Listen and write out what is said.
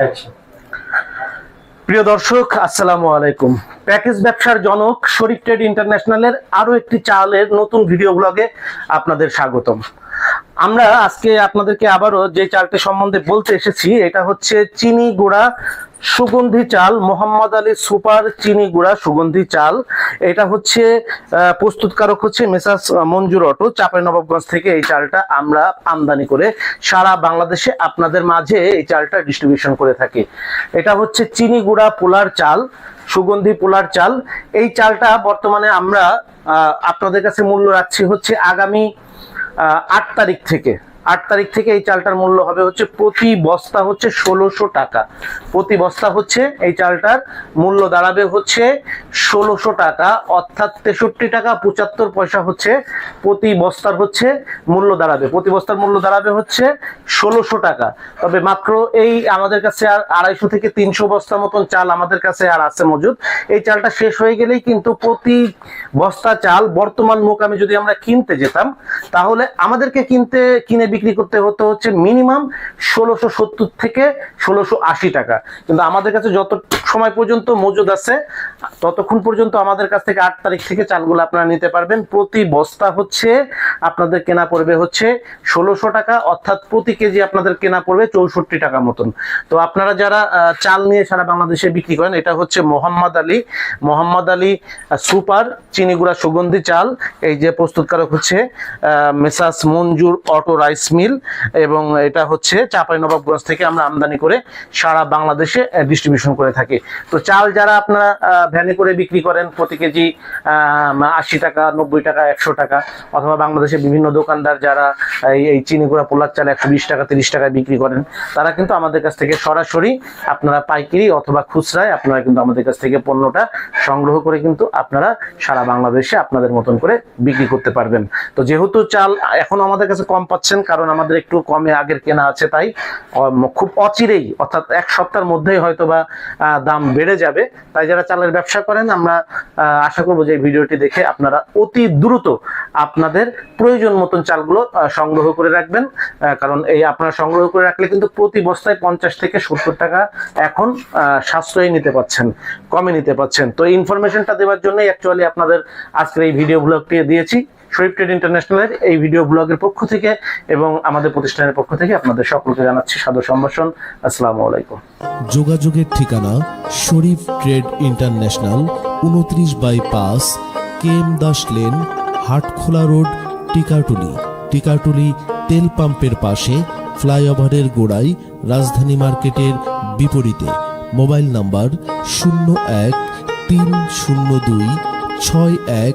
Action প্রিয় দর্শক, আসসালামু আলাইকুম। প্যাকেজ ব্যবসার জনক শরীফ ট্রেড ইন্টারন্যাশনালের আরও একটি চালের নতুন ভিডিও ব্লগে আপনাদের স্বাগতম। আমরা আজকে আপনাদেরকে আবারও যে চালটি সম্বন্ধে বলতে এসেছি, এটা হচ্ছে চিনি গুঁড়া সুগন্ধি চাল, মোহাম্মদ আলী সুপার চিনি গুঁড়া সুগন্ধি চাল। এটা হচ্ছে প্রস্তুতকারক হচ্ছে মেসাস মঞ্জুর অটো চাঁপাইনবাবগঞ্জ থেকে এই চালটা আমরা আমদানি করে সারা বাংলাদেশে আপনাদের মাঝে এই চালটা ডিস্ট্রিবিউশন করে থাকি। এটা হচ্ছে চিনি গুঁড়া পোলার চাল, সুগন্ধি পোলার চাল। এই চালটা বর্তমানে আমরা আপনাদের কাছে মূল্য রাখছি হচ্ছে আগামী আট তারিখ থেকে। আট তারিখ থেকে এই চালটার মূল্য হবে হচ্ছে প্রতি বস্তা হচ্ছে ষোলোশো টাকা। প্রতি বস্তা হচ্ছে এই চালটার মূল্য দাঁড়াবে হচ্ছে ষোলোশো টাকা, অর্থাৎ তেষট্টি টাকা পঁচাত্তর পয়সা হচ্ছে প্রতি বস্তার হচ্ছে মূল্য দাঁড়াবে। প্রতি বস্তার মূল্য দাঁড়াবে হচ্ছে ষোলোশো টাকা। তবে মাত্র এই আমাদের কাছে আর আড়াইশো থেকে তিনশো বস্তা মতন চাল আমাদের কাছে আর আছে মজুদ। এই চালটা শেষ হয়ে গেলেই কিন্তু প্রতি বস্তা চাল বর্তমান মোকামে যদি আমরা কিনতে যেতাম, তাহলে আমাদেরকে কিনতে, কিনে বিক্রি করতে হতো হচ্ছে মিনিমাম ষোলোশো সত্তর থেকে ষোলোশো আশি টাকা। কিন্তু আমাদের কাছে যত সময় পর্যন্ত মজুদ আছে। ততক্ষণ পর্যন্ত আমাদের কাছ থেকে আট তারিখ থেকে চালগুলো আপনারা নিতে পারবেন। প্রতি বস্তা হচ্ছে, আপনাদের কেনা পড়বে হচ্ছে ষোলোশো টাকা, অর্থাৎ প্রতি কেজি আপনাদের কেনা পড়বে চৌষট্টি টাকা মতন। তো আপনারা যারা চাল নিয়ে সারা বাংলাদেশে বিক্রি করেন, এটা হচ্ছে মোহাম্মদ আলী। মোহাম্মদ আলী সুপার চিনিগুড়া সুগন্ধি চাল। এই যে প্রস্তুতকারক হচ্ছে messrs Manjur auto rice mill এবং এটা হচ্ছে চাঁপাইনবাবগঞ্জ থেকে আমরা আমদানি করে সারা বাংলাদেশে ডিস্ট্রিবিউশন করে থাকি। তো চাল যারা আপনারা ভ্যানে করে বিক্রি করেন, প্রতি কেজি আশি টাকা, নব্বই টাকা, একশো টাকা, অথবা বাংলাদেশে বিভিন্ন দোকানদার যারা এই এই চিনিগুড়া পোলার চাল একশো বিশ টাকা, তিরিশ টাকায় বিক্রি করেন, তারা কিন্তু আমাদের কাছ থেকে সরাসরি আপনারা পাইকারি অথবা খুচরায় আপনারা কিন্তু আমাদের কাছ থেকে পণ্যটা সংগ্রহ করে কিন্তু আপনারা সারা বাংলাদেশে আপনাদের মতন করে বিক্রি করতে পারবেন। তো যেহেতু চাল এখন আমাদের কাছে কম পাচ্ছেন, কারণ আমাদের একটু কমে আগের কেনা আছে তাই খুব অচিরেই, অর্থাৎ এক সপ্তাহের মধ্যেই হয়তো বা দাম বেড়ে যাবে, তাই যারা চালের ব্যবসা করেন, আমরা আশা করব যে ভিডিওটি দেখে আপনারা অতি দ্রুত আপনাদের প্রয়োজন মতন চালগুলো সংগ্রহ করে রাখবেন। কারণ এই আপনারা সংগ্রহ করে রাখলে কিন্তু প্রতি বস্তায় পঞ্চাশ থেকে সত্তর টাকা এখন সাশ্রয়ী নিতে পাচ্ছেন, কমে নিতে পাচ্ছেন। তো ইনফরমেশনটা দেওয়ার জন্যই অ্যাকচুয়ালি আপনাদের আজকের এই ভিডিও ব্লগটি দিয়েছি। শরীফ ট্রেড ইন্টারন্যাশনালের এই ভিডিও ব্লগের পক্ষ থেকে এবং আমাদের প্রতিষ্ঠানের পক্ষ থেকে আপনাদের সকলকে জানাচ্ছি সাদর সম্ভাষণ। আসসালামু আলাইকুম। যোগাযোগের ঠিকানা শরীফ ট্রেড ইন্টারন্যাশনাল উনত্রিশ বাই পাঁচ K M Das lane, Hatkhola road, Tikatuli. Tikatuli তেল পাম্পের পাশে ফ্লাইওভারের গোড়ায় রাজধানী মার্কেটের বিপরীতে। মোবাইল নাম্বার শূন্য এক তিন শূন্য দুই ছয় এক